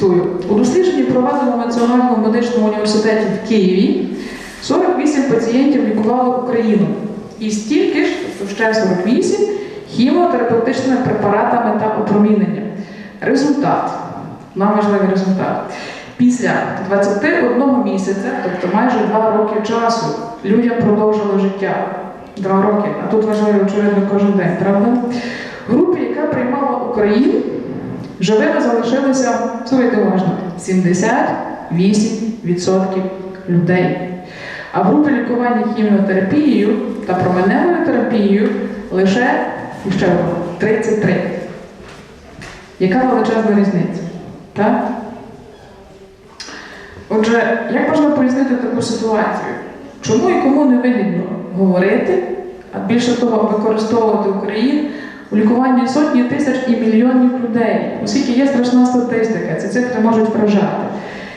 Цитую, у дослідженні, проведеному Національному медичному університеті в Києві, 48 пацієнтів лікували Україну. І стільки ж, тобто ще 48, хімотерапевтичними препаратами та опроміненням. Результат. Нам важливий результат. Після 21 місяця, тобто майже 2 роки часу, людям продовжили життя. Два роки, а тут важливо, очевидно, кожен день, правда? Групі, яка приймала Україну, живими залишилися, слухайте уважно, 78% людей. А в групі лікування хіміотерапією та променевою терапією лише ще 33. Яка величезна різниця? Так? Отже, як можна пояснити таку ситуацію? Чому і кому не вигідно говорити, а більше того, використовувати Україну у лікуванні сотні тисяч і мільйонів людей, оскільки є страшна статистика, ці цифри можуть вражати.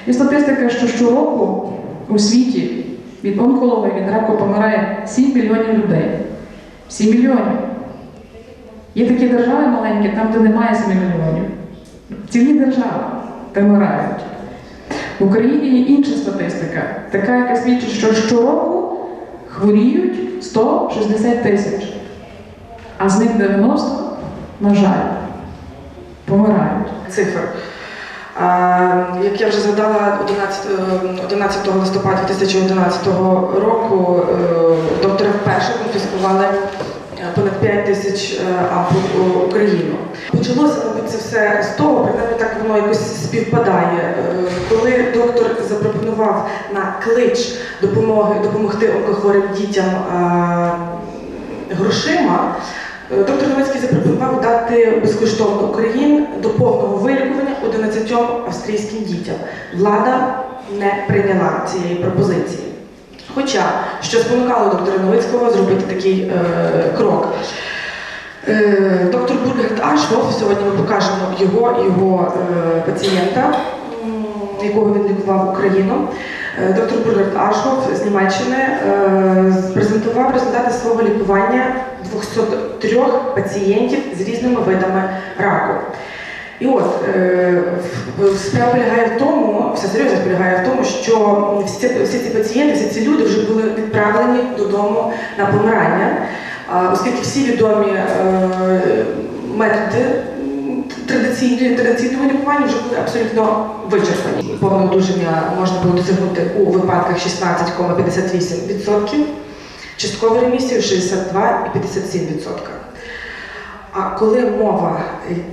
Є статистика, що щороку у світі від онкології, від раку помирає 7 мільйонів людей. 7 мільйонів. Є такі держави маленькі, там, де немає 7 мільйонів. Цілі держави вимирають. В Україні є інша статистика, така, яка свідчить, що щороку хворіють 160 тисяч, а з них 90, на жаль, помирають. цифр. Як я вже згадала, 11, е, 11 листопада 2011 року е, доктори вперше конфіскували е, понад 5 тисяч е, ампул Україну. Почалося, мабуть, це все з того, принаймні так воно якось співпадає. Е, Коли доктор запропонував на клич допомоги допомогти онкохворим дітям е, грошима, Е, Доктор Новицький запропонував дати безкоштовно Україн до повного вилікування 11 австрійським дітям. Влада не прийняла цієї пропозиції. Хоча, що спонукало доктора Новицького зробити такий е, крок. Е, доктор Бургерт Ашвоф, сьогодні ми покажемо його, його е, пацієнта, якого він лікував Україну. Е, Доктор Бургерт Ашвоф з Німеччини е, презентував результати свого лікування 203 пацієнтів з різними видами раку. І от е, справа полягає в тому, вся серйозність полягає в тому, що всі, всі ці пацієнти, всі ці люди вже були відправлені додому на помирання, оскільки всі відомі методи традиційні, традиційного лікування вже були абсолютно вичерпані. Повне одужання можна було досягнути у випадках 16,58%, часткову ремісію 62,57%. А коли мова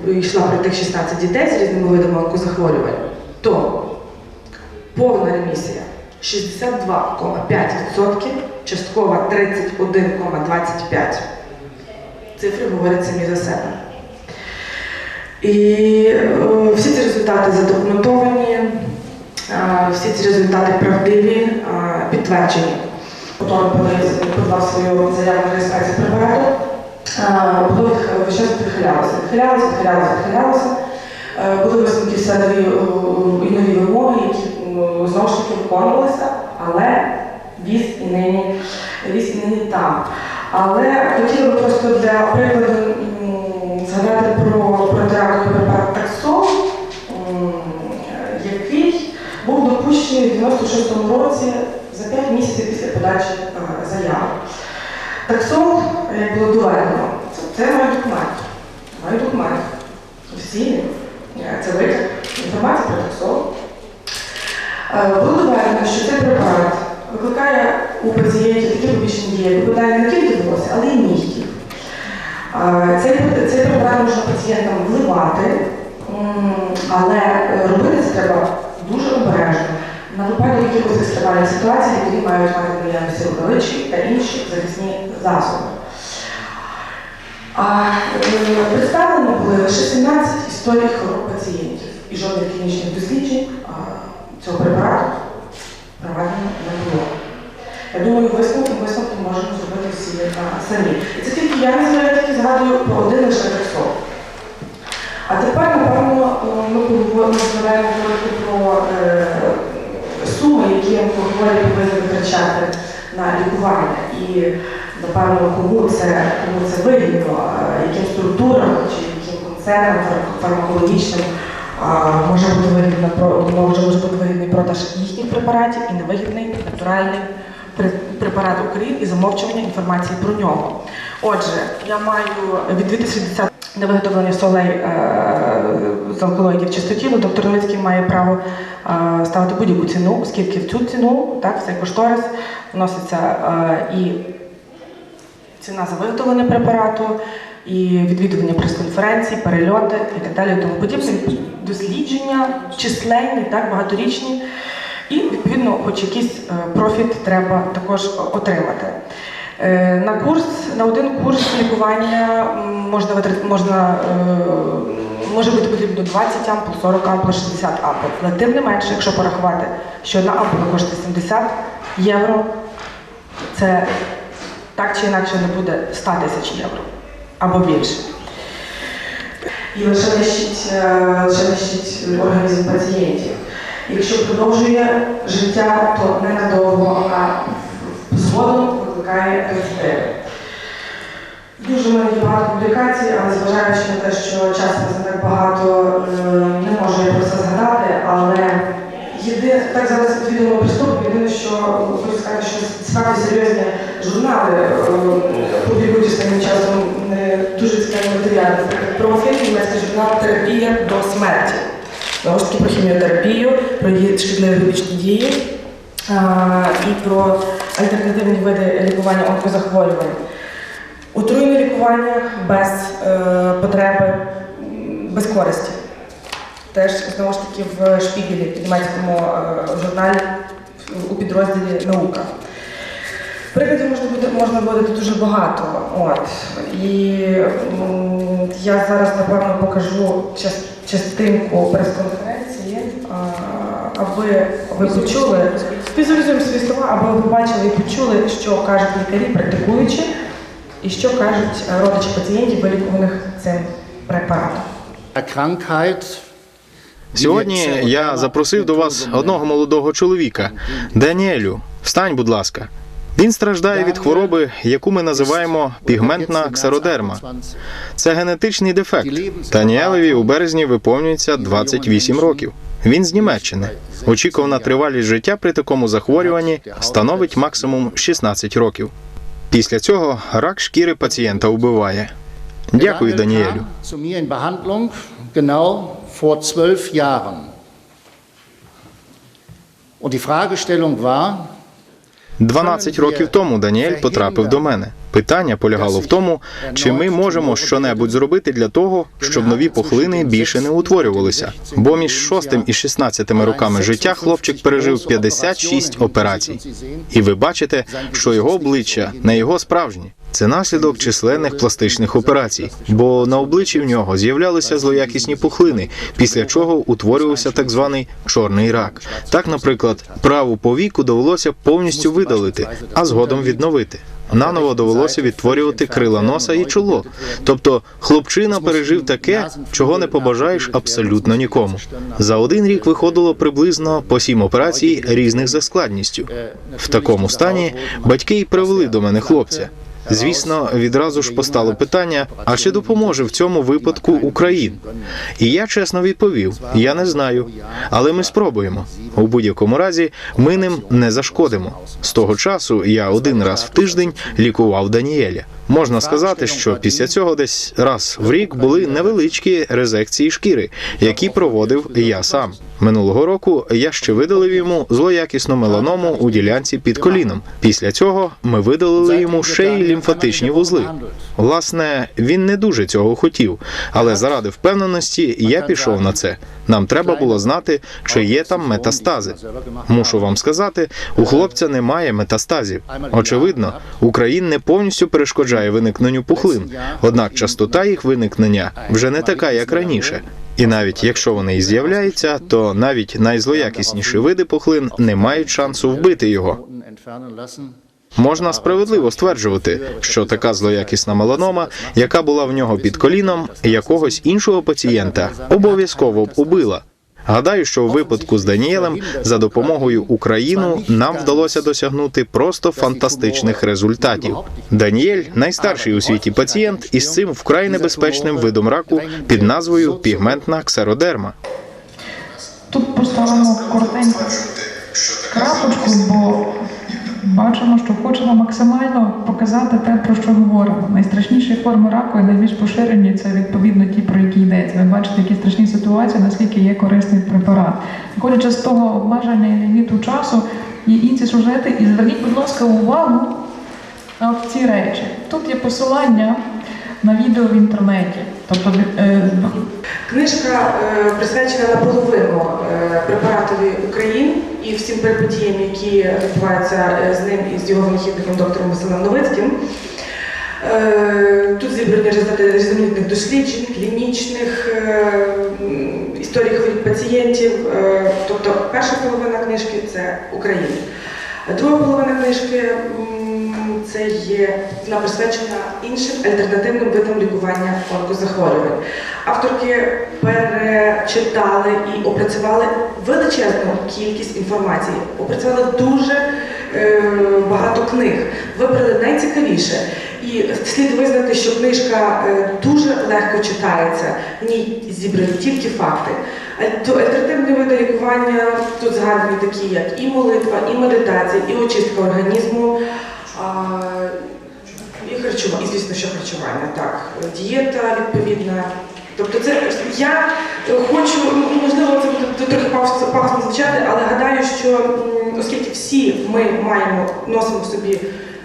йшла про тих 16 дітей з різними видами онкозахворювань, то повна ремісія 62,5%, часткова 31,25%. Цифри говорять самі за себе. І е, всі ці результати задокументовані, е, всі ці результати правдиві, е, підтверджені. Потім подав свою заяву на реєстрацію препарату. Було час відхилялося, відхилялося, відхилялося, відхилялося. Були висновки все нові і нові вимоги, які знову ж таки виконувалися, але віз і нині, віз і нині там. Але хотіла би просто для прикладу протираковий препарат таксол, який був допущений в 96-му році за 5 місяців після подачі е, заяви. Таксол, як було доведено, це, має документ. Має документ. Офіційний. Е, Це витяг. Інформація про таксол. Е, Було доведено, що цей препарат викликає у пацієнтів такі побічні дії, випадає не тільки волосся, але й нігтів. Е, Цей, цей препарат можна пацієнтам вливати, але робити це треба дуже обережно. На випадок якихось екстремальних ситуацій лікарі мають мати наявності рукавички та інші захисні засоби. А е, представлені були лише 17 історій хвороб пацієнтів і жодних клінічних досліджень цього препарату проведено не було. Я думаю, висновки висновки можемо зробити всі самі. І це тільки я не знаю, я тільки згадую про один лише таксол. А тепер, напевно, е, ми збираємо говорити про е, суми, які хворі повинні витрачати на лікування. І, напевно, кому це, кому це вигідно, е, яким структурам чи яким концернам фармакологічним може бути вигідний продаж їхніх препаратів і невигідний натуральний препарат України і замовчування інформації про нього. Отже, я маю від 2010 на виготовлення солей е, з алкалоїдів чистотілу. Доктор Новицький має право е, ставити будь-яку ціну, оскільки в цю ціну, так, цей кошторис вноситься е, і ціна за виготовлення препарату, і відвідування прес-конференцій, перельоти і так далі, тому подібне. Дослідження численні, так, багаторічні, відповідно, хоч якийсь е, профіт треба також отримати. Е, На курс, на один курс лікування можна можна, е, може бути потрібно 20 ампул, 40 ампул, 60 ампул. Але тим не менше, якщо порахувати, що одна ампула коштує 70 євро, це так чи інакше не буде 100 тисяч євро або більше. І лише нищить організм пацієнтів. Якщо продовжує життя, то ненадовго, а згодом викликає рецидиви. Дуже є багато публікацій, але зважаючи на те, що часу не так багато, е, не можу я про це згадати, але єдине, так зараз відомо приступ, єдине, що хочу сказати, що справді серйозні журнали е, публікують останнім часом е, дуже цікаві матеріали. Наприклад, про фільм німецький журнал Терапія до смерті. Знову ж таки про хіміотерапію, про її шкідливі вибічні дії і про альтернативні види лікування онкозахворювань. Отруйне лікування без е, потреби, без користі. Теж знову ж таки в шпігелі, в німецькому журналі у підрозділі наука. Прикладів можна буде можна буде дуже багато. От. І м, я зараз напевно покажу час- частинку прес-конференції, а, аби ви почули, візуалізуємо свої слова, аби ви побачили і почули, що кажуть лікарі, практикуючи, і що кажуть родичі пацієнтів, вилікуваних цим препаратом. Сьогодні я запросив до вас одного молодого чоловіка, Даніелю. Встань, будь ласка. Він страждає від хвороби, яку ми називаємо пігментна ксеродерма. Це генетичний дефект. Даніелеві у березні виповнюється 28 років. Він з Німеччини. Очікувана тривалість життя при такому захворюванні становить максимум 16 років. Після цього рак шкіри пацієнта вбиває. Дякую, Даніелю. Und die Fragestellung war, 12 років тому Даніель потрапив до мене. Питання полягало в тому, чи ми можемо щонебудь зробити для того, щоб нові пухлини більше не утворювалися. Бо між 6 і 16 роками життя хлопчик пережив 56 операцій. І ви бачите, що його обличчя не його справжнє. Це наслідок численних пластичних операцій, бо на обличчі в нього з'являлися злоякісні пухлини, після чого утворювався так званий чорний рак. Так, наприклад, праву повіку довелося повністю видалити, а згодом відновити. Наново довелося відтворювати крила носа і чоло. Тобто хлопчина пережив таке, чого не побажаєш абсолютно нікому. За один рік виходило приблизно по сім операцій різних за складністю. В такому стані батьки й привели до мене хлопця. Звісно, відразу ж постало питання: а чи допоможе в цьому випадку Україна? І я чесно відповів: я не знаю, але ми спробуємо. У будь-якому разі ми ним не зашкодимо. З того часу я один раз в тиждень лікував Даніеля. Можна сказати, що після цього десь раз в рік були невеличкі резекції шкіри, які проводив я сам. Минулого року я ще видалив йому злоякісну меланому у ділянці під коліном. Після цього ми видалили йому ще й лімфатичні вузли. Власне, він не дуже цього хотів, але заради впевненості я пішов на це. Нам треба було знати, чи є там метастази. Мушу вам сказати, у хлопця немає метастазів. Очевидно, Україн не повністю перешкоджає виникненню пухлин, однак частота їх виникнення вже не така, як раніше. І навіть якщо вони і з'являються, то навіть найзлоякісніші види пухлин не мають шансу вбити його. Можна справедливо стверджувати, що така злоякісна меланома, яка була в нього під коліном, якогось іншого пацієнта обов'язково б убила. Гадаю, що у випадку з Даніелем за допомогою України нам вдалося досягнути просто фантастичних результатів. Даніель найстарший у світі пацієнт із цим вкрай небезпечним видом раку під назвою пігментна ксеродерма. Тут поставимо коротеньку крапочку, бо бачимо, що хочемо максимально показати те, про що говоримо. Найстрашніші форми раку і найбільш поширені це відповідно ті, про які йдеться. Ви бачите, які страшні ситуації, наскільки є корисний препарат. Виходячи з того обмеження і ліміту часу, є інші сюжети, і зверніть, будь ласка, увагу от ці речі. Тут є посилання на відео в інтернеті. Тобто е, Книжка е, присвячена наполовину е, препаратові Україн і всім перипетіям, які відбуваються е, з ним і з його винахідником доктором Василем Новицьким. Е, Тут зібрані результати різноманітних досліджень, клінічних е, історій хворіб пацієнтів. Тобто перша половина книжки це Україна. Друга половина книжки це є вона присвячена іншим альтернативним видам лікування онкозахворювань. Авторки перечитали і опрацювали величезну кількість інформації, опрацювали дуже е, книг, вибрали найцікавіше. І слід визнати, що книжка е, дуже легко читається, в ній зібрані тільки факти. То Альтернативні види лікування тут згадані такі, як і молитва, і медитація, і очистка організму. і харчування, і звісно, що харчування, так, дієта відповідна. Тобто це я хочу, ну, можливо, це буде трохи пафосно звучати, але гадаю, що оскільки всі ми маємо носимо в собі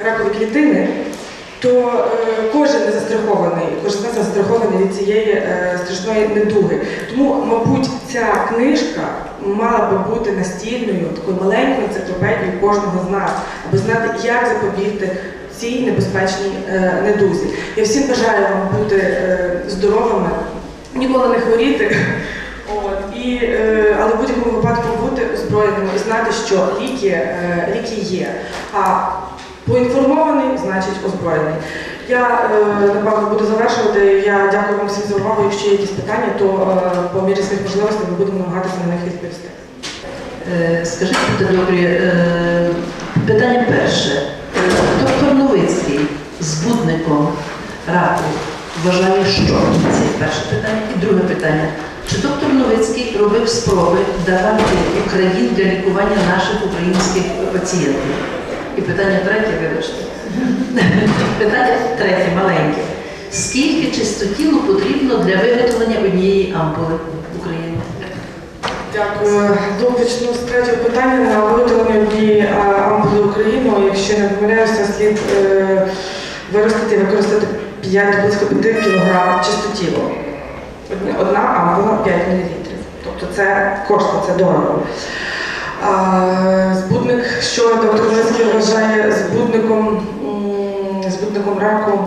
ракові клітини, то е, кожен не застрахований, кожен не застрахований від цієї е, страшної недуги. Тому, мабуть, ця книжка мала би бути настільною, такою маленькою енциклопедією кожного з нас, аби знати, як запобігти цій небезпечній е, недузі. Я всім бажаю вам бути е, здоровими, ніколи не хворіти. От, і, е, але в будь-якому випадку бути озброєними і знати, що ліки, е, ліки є. А поінформований значить озброєний. Я е, напевно буду завершувати. Я дякую вам всім за увагу. Якщо є якісь питання, то е, по мірі своїх можливостей ми будемо намагатися на них відповісти. Е, Скажіть, будьте добрі, е, питання перше. Е, Доктор Новицький збудником раку вважає, що? Це перше питання. І друге питання. Чи доктор Новицький робив спроби давати Україн для лікування наших українських пацієнтів? І питання третє, вибачте. Питання третє, маленьке. Скільки чистотілу потрібно для виготовлення однієї ампули в Україні? Дякую. Ну, почну з третього питання на виготовлення однієї ампули України. Якщо не помиляюся, слід е, виростити і використати 5 близько 5 кг чистотілу. Одна- ампула 5 мл. Тобто це коштує, це дорого. Збудник, що доктор Леський вважає збудником, збудником раку.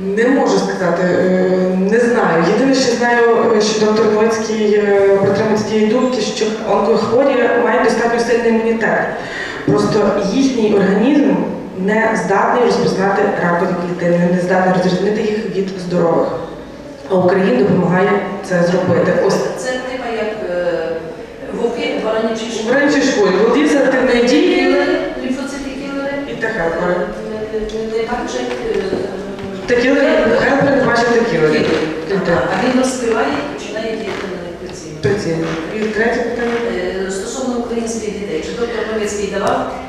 Не можу сказати, е, не знаю. Єдине, що знаю, що доктор Новицький е, притримується тієї думки, що онкохворі мають достатньо сильний імунітет. Просто їхній організм не здатний розпізнати ракові клітини, не здатний розрізнити їх від здорових. А Україна допомагає це зробити. Ось Це типа як е, вовки, баранячі в раніше школі воді з активної дії лімфоцити кілери, і така пара. не бачать Текіли, хелпер бачив текіли. А він розкриває і починає діяти на прицільно. І третє питання. Е, Стосовно українських дітей, чи доктор Новицький давав?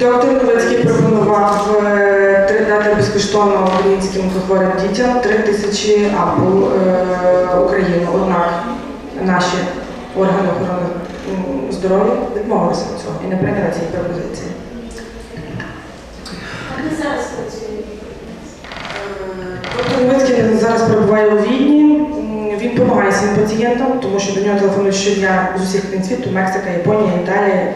Доктор Новицький пропонував е, дати безкоштовно українським хворим дітям три тисячі ампул е, України. Однак наші органи охорони здоров'я відмовилися від цього і не прийняли цієї пропозиції. Е, Доктор Новицький зараз перебуває у Відні. Він допомагає своїм пацієнтам, тому що до нього телефонують щодня з усіх країн світу, Мексика, Японія, Італія,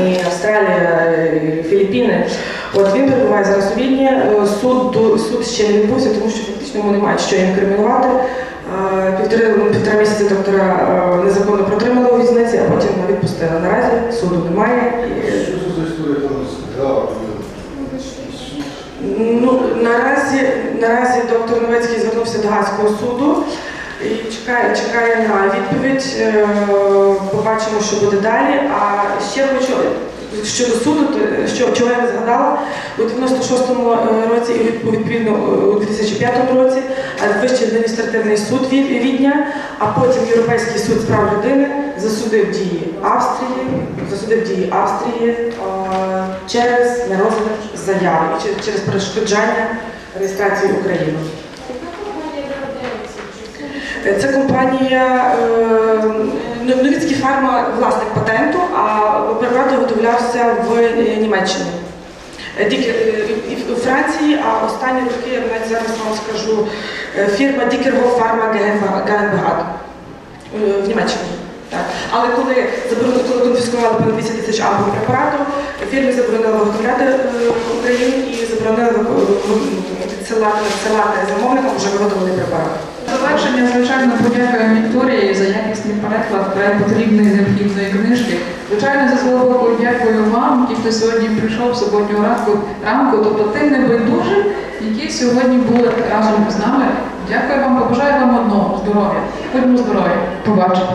і Австралія, і Філіппіни. От він перебуває зараз у Відні. Е, Суд, суд ще не відбувся, тому що фактично йому немає що інкримінувати. Е, Півтори, ну, півтора місяці доктора е, незаконно протримали у в'язниці, а потім відпустили. Наразі суду немає. Що це за історія там? Ну, наразі, наразі доктор Новецький звернувся до Гаазького суду і чекає, чекає на відповідь. Е, Побачимо, що буде далі. А ще хочу щодо суду, то, що чого я не згадала, у 96-му році і відповідно у 2005 році е, Вищий адміністративний суд Від- Відня, а потім Європейський суд з прав людини засудив дії Австрії, засудив дії Австрії е, через нерозгляд заяви через перешкоджання реєстрації України. Це компанія е, Новіцький фарма власник патенту, а препарат виготовлявся в е, Німеччині. Е, Дік- в Франції, а останні роки, я навіть зараз вам скажу, фірма Дікерго Фарма Генбегат в Німеччині. Так. Але коли заборонили, коли конфіскували понад 200 тисяч ампул препарату, фірмі заборонили виготовляти в Україні і заборонили відсилати, замовникам вже виготовлений препарат. Завершення, звичайно, подякуємо Вікторії за якісний переклад потрібної необхідної книжки. Звичайно, за свого боку дякую вам, ті, хто сьогодні прийшов суботнього ранку, ранку, тобто тим небайдужим, які сьогодні були разом з нами. Дякую вам, побажаю вам одного здоров'я. Будьмо здорові. Побачимо.